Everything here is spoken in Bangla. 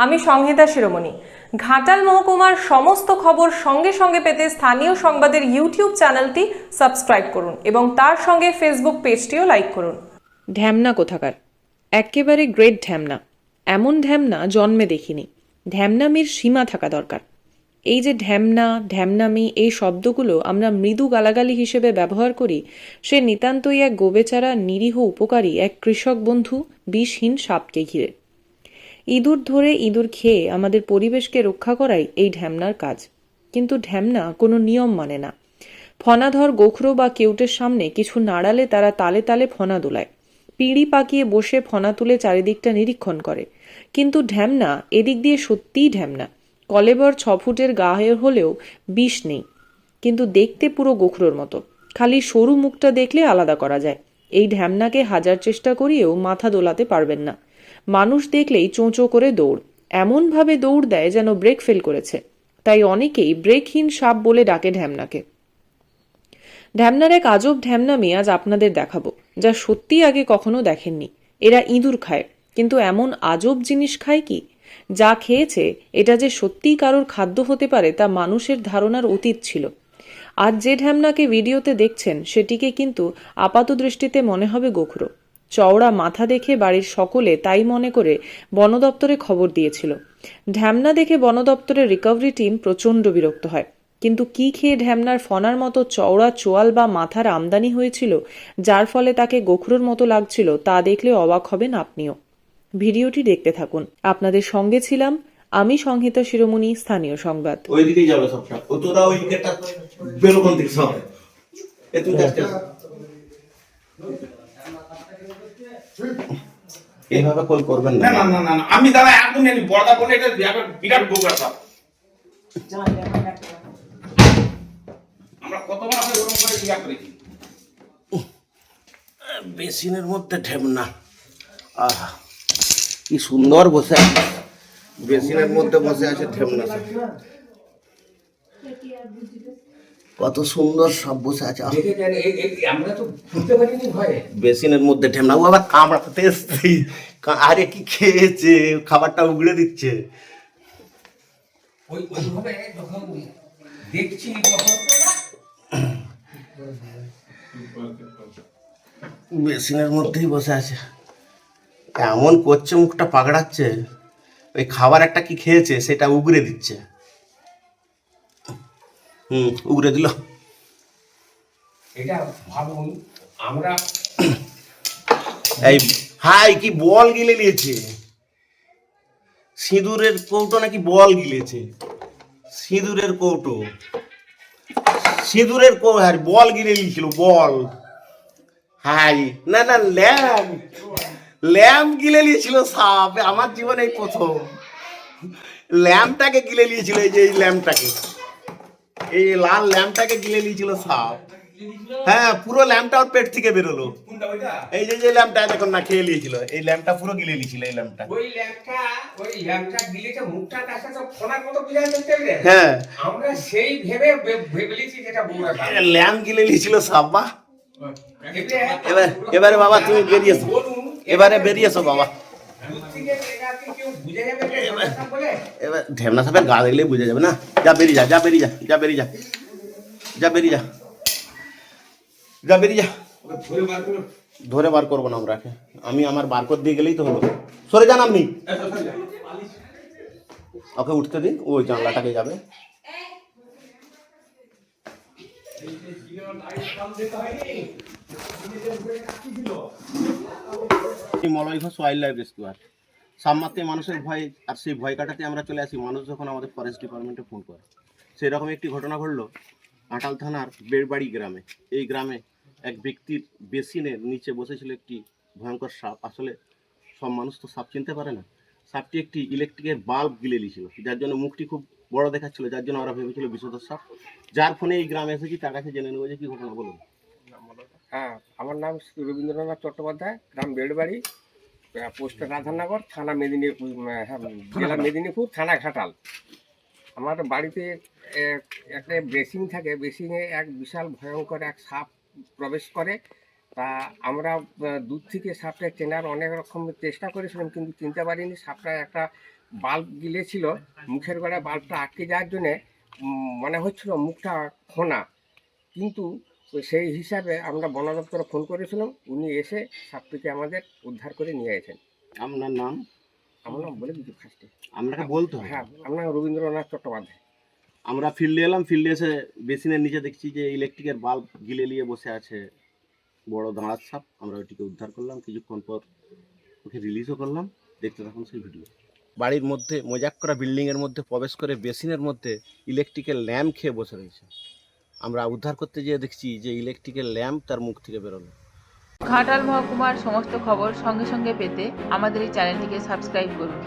আমি সংহিতা শিরোমণি। ঘাটাল মহকুমার সমস্ত খবর সঙ্গে সঙ্গে পেতে স্থানীয় সংবাদের ইউটিউব চ্যানেলটি সাবস্ক্রাইব করুন এবং তার সঙ্গে ফেসবুক পেজটিও লাইক করুন। ঢ্যামনা কোথাকার? একেবারে গ্রেট ঢ্যামনা। এমন ঢ্যামনা জন্মে দেখিনি। ঢ্যামনামির সীমা থাকা দরকার। এই যে ঢ্যামনা, ঢ্যামনামি, এই শব্দগুলো আমরা মৃদু গালাগালি হিসেবে ব্যবহার করি, সে নিতান্তই এক গোবেচারা, নিরীহ উপকারী এক কৃষক বন্ধু, বিষহীন সাপকে ঘিরে। ইঁদুর ধরে ইঁদুর খেয়ে আমাদের পরিবেশকে রক্ষা করাই এই ঢ্যামনার কাজ। কিন্তু ঢ্যামনা কোনো নিয়ম মানে না। ফনাধর গোখরো বা কেউটের সামনে কিছু নাড়ালে তারা তালে তালে ফনা দোলায়। পিঁড়ি পাকিয়ে বসে ফনা তুলে চারিদিকটা নিরীক্ষণ করে। কিন্তু ঢ্যামনা এদিক দিয়ে সত্যিই ঢ্যামনা। কলেবর ছ ফুটের গায়ের হলেও বিষ নেই। কিন্তু দেখতে পুরো গোখরোর মতো। খালি সরু মুখটা দেখলে আলাদা করা যায়। এই ঢ্যামনাকে হাজার চেষ্টা করিয়েও মাথা দোলাতে পারবেন না। মানুষ দেখলেই চোঁচো করে দৌড়। এমনভাবে দৌড় দেয় যেন ব্রেক ফেল করেছে। তাই অনেকেই ব্রেকহীন সাপ বলে ডাকে ঢ্যামনাকে। ঢ্যামনার এক আজব ঢ্যামনামি আজ আপনাদের দেখাবো, যা সত্যি আগে কখনো দেখেননি। এরা ইঁদুর খায়, কিন্তু এমন আজব জিনিস খায় কি? যা খেয়েছে, এটা যে সত্যিই কারোর খাদ্য হতে পারে তা মানুষের ধারণার অতীত ছিল। আজ যে ঢ্যামনাকে ভিডিওতে দেখছেন, সেটিকে কিন্তু আপাত দৃষ্টিতে মনে হবে গোখরো। চওড়া মাথা দেখে বাড়ির সকলে তাই মনে করে বন দপ্তরে খবর দিয়েছিল। ঢ্যামনা দেখে বন দপ্তরের রিকভারি টিম প্রচণ্ড বিরক্ত হয়। কিন্তু কি খেয়ে ঢ্যামনার ফনার মতো চওড়া চোয়াল বা মাথার আমদানি হয়েছিল, যার ফলে তাকে গোখরোর মতো লাগছিল, তা দেখলে অবাক হবেন আপনিও। ভিডিওটি দেখতে থাকুন। আপনাদের সঙ্গে ছিলাম আমি সংহিতা শিরোমণি, স্থানীয় সংবাদ। যাবে ও তোরা ওই এ তুই এইভাবে কল করবেন না। না না না না না, আমি দাদা একদম জানি বড়দা বলে এটা বিরাট বিরাট বোকা সব আমরা কতবার আপনার ওরকম করে ইয়া করেছি? বেসিনের মধ্যে ঠেমনা আহা কি সুন্দর বসে আছে। বেসিনের মধ্যে বসে আছে ঠেমনা সব। কত সুন্দর সব বসে আছে আমরা তো বুঝতে পারিনি ভয়ে। বেসিনের মধ্যে ঠেমনা ও আবার কামড়াতে এসছি। আরে কি খেয়েছে? খাবারটা উগড়ে দিচ্ছে। ওই ওইভাবে যখন দেখছি তখন বেসিনের মধ্যেই বসে আছে। এমন করছে মুখটা পাগড়াচ্ছে। ওই খাবার একটা কি খেয়েছে সেটা উগড়ে দিচ্ছে। হুম উগরে দিল। এটা ভাবুন আমরা এই হাই কি বল গিলে নিয়েছে? সিঁদুরের কৌটো নাকি বল গিলেছে? সিঁদুরের কৌটো। সিঁদুরের কৌ আর বল গিলে নিয়েছিল বল। হাই না না ল্যাম্প ল্যাম্প গিলে নিয়েছিল সাপ আমার জীবনে প্রথম। ল্যাম্পটাকে গিলে নিয়েছিল এই যে এই ল্যাম্পটাকে এই লাল ল্যাম্পটাকে গিলে নিয়েছিল সাপ। হ্যাঁ পুরো ল্যাম্পটা ওর পেট থেকে বেরোলো। এই যে যে ল্যাম্পটা দেখুন না খেয়ে নিয়েছিল। এই ল্যাম্পটা পুরো গিলে নিয়েছিল এই ল্যাম্পটা। ওই ল্যাম্পটা ওই ল্যাম্পটা দিলেছে মুখটার কাছে তো ফোনার মতো বিরাজ করতে হ্যাঁ। আমরা সেই ভেবে ভে- ভেবেছি যেটা বউরা ল্যাম্প গিলে নিয়েছিল সাব্বা এবারে- এবার এবারে বাবা তুমি বেরিয়েছো এবারে বেরিয়েছো বাবা দূর থেকে এটাকে কেউ বুঝে যাবে যে ঢেমনা বলে? এবার ঢেমনা সাপের গা দেখলেই বুঝে যাবে না? যা বেরিয়ে যা যা বেরিয়ে যা যা বেরিয়ে যা। যা বেরিয়ে যা। যা বেরিয়ে যা। ধরে বার করব না আমরা আমি আমার বার করে দিয়ে গেলেই তো হলো। সরে যান আপনি। ওকে উঠতে দিন ওই জানলাটাকে যাবে। মলয় ঘোষ ওয়াইল্ড লাইফ রেস্কিউয়ার সামমাতে মানুষের ভয় আর সেই ভয় কাটাতে আমরা চলে আসি। মানুষ যখন আমাদের ফরেস্ট ডিপার্টমেন্টে ফোন করে। সেই রকম একটি ঘটনা ঘটলো আটাল থানার বেড়বাড়ি গ্রামে। এই গ্রামে এক ব্যক্তির বেসিনের নিচে বসেছিল একটি ভয়ঙ্কর সাপ। আসলে সব মানুষ তো সাপ চিনতে পারে না। সাপটি একটি ইলেকট্রিকের বাল্ব গিলে নিয়েছিল। যার জন্য মুখটি খুব বড় দেখাচ্ছিল, যার জন্য ওরা ভেবেছিল বিষধর সাপ। যার ফোনে এই গ্রামে এসেছি, তার কাছে জেনে নেব যে কী ঘটনা, বলুন। হ্যাঁ আমার নাম রবীন্দ্রনাথ চট্টোপাধ্যায়, গ্রাম বেড়বাড়ি। পোস্ট রাধানগর থানা মেদিনীপুর হ্যাঁ জেলা মেদিনীপুর থানা ঘাটাল। আমার বাড়িতে একটা বেসিং থাকে বেসিংয়ে এক বিশাল ভয়ঙ্কর এক সাপ প্রবেশ করে। তা আমরা দূর থেকে সাপটা চেনার অনেক রকম চেষ্টা করেছিলাম কিন্তু চিনতে পারিনি। সাপটা একটা বাল্ব গিলেছিল মুখের গোড়ায় বাল্বটা আটকে যাওয়ার জন্যে মনে হচ্ছিল মুখটা খোনা। কিন্তু সেই হিসাবে আমরা বন দপ্তরে ফোন করেছিলাম। উনি এসে সাপটিকে আমাদের উদ্ধার করে নিয়ে গেছেন আপনার নাম? আমার নাম বলে দিচ্ছি ফার্স্টে আপনাকে বলতো হ্যাঁ আপনার রবীন্দ্রনাথ চট্টোপাধ্যায়। আমরা ফিল্ডে এলাম ফিল্ডে এসে বেসিনের নিচে দেখছি যে ইলেকট্রিকের বাল্ব গিলে নিয়ে বসে আছে বড় দাঁড়ার সাপ। আমরা ওইটিকে উদ্ধার করলাম। কিছুক্ষণ পর ওকে রিলিজও করলাম। দেখতে থাকুন সেই ভিডিও বাড়ির মধ্যে মজাক করা বিল্ডিংয়ের মধ্যে প্রবেশ করে বেসিনের মধ্যে ইলেকট্রিকের ল্যাম্প খেয়ে বসে রয়েছে। আমরা উদ্ধার করতে গিয়ে দেখছি যে ইলেকট্রিকের ল্যাম্প তার মুখ থেকে বেরোলো। ঘাটাল মহকুমার সমস্ত খবর সঙ্গে সঙ্গে পেতে আমাদের এই চ্যানেলটিকে সাবস্ক্রাইব করুন।